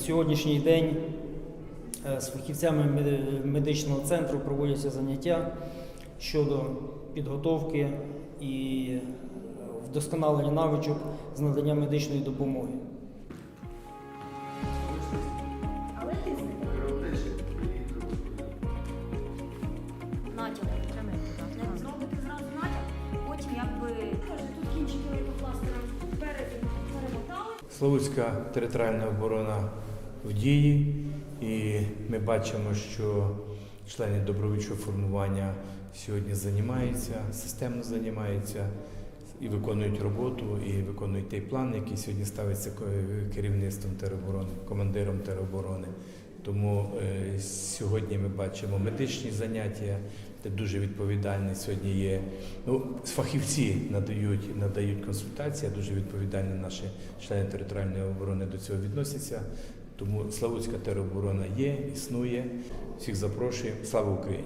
сьогоднішній день е, з фахівцями медичного центру проводяться заняття щодо підготовки і вдосконалення навичок з надання медичної допомоги. Натяк. Не зробити зразу натяк, потім якби тут кінчики перемотали. Славутська територіальна оборона в дії, і ми бачимо, що члени добровольчого формування сьогодні займаються, системно займаються і виконують роботу, і виконують той план, який сьогодні ставиться керівництвом тероборони, командиром тероборони. Тому е, сьогодні ми бачимо медичні заняття, де дуже відповідальні сьогодні є. Ну, фахівці надають, надають консультації, дуже відповідальні наші члени територіальної оборони до цього відносяться. Тому Славутська тероборона є, існує. Всіх запрошую. Слава Україні!